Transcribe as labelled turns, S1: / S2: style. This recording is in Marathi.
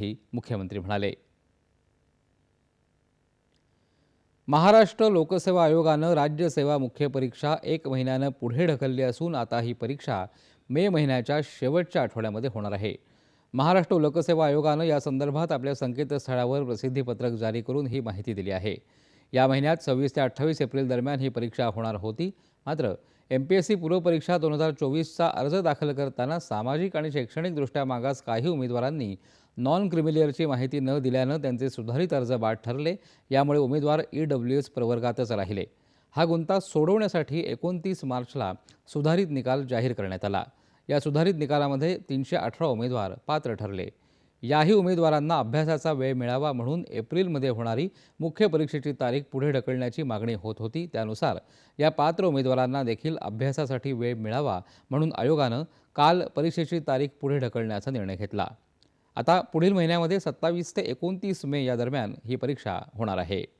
S1: ही मुख्यमंत्री म्हणाले. महाराष्ट्र लोकसेवा आयोगानं राज्यसेवा मुख्य परीक्षा एक महिन्यानं पुढे ढकलली असून आता ही परीक्षा मे महिन्याच्या शेवटच्या आठवड्यामध्ये होणार आहे. महाराष्ट्र लोकसेवा आयोगानं या संदर्भात आपल्या संकेतस्थळावर प्रसिद्धीपत्रक जारी करून ही माहिती दिली आहे. या महिन्यात सव्वीस ते अठ्ठावीस एप्रिल दरम्यान ही परीक्षा होणार होती. मात्र एम पी एस सी पूर्वपरीक्षा दोन हजार चोवीसचा अर्ज दाखल करताना सामाजिक आणि शैक्षणिकदृष्ट्या मागास काही उमेदवारांनी नॉन क्रिमिलियरची माहिती न दिल्यानं त्यांचे सुधारित अर्ज बाद ठरले. यामुळे उमेदवार ई डब्ल्यू एस प्रवर्गातच राहिले. हा गुंता सोडवण्यासाठी एकोणतीस मार्चला सुधारित निकाल जाहीर करण्यात आला. या सुधारित निकालामध्ये तीनशे अठरा उमेदवार पात्र ठरले. याही उमेदवारांना अभ्यासाचा वेळ मिळावा म्हणून एप्रिलमध्ये होणारी मुख्य परीक्षेची तारीख पुढे ढकलण्याची मागणी होत होती. त्यानुसार या पात्र उमेदवारांना देखील अभ्यासासाठी वेळ मिळावा म्हणून आयोगानं काल परीक्षेची तारीख पुढे ढकलण्याचा निर्णय घेतला. आता पुढील महिन्यामध्ये सत्तावीस ते एकोणतीस मे या दरम्यान ही परीक्षा होणार आहे.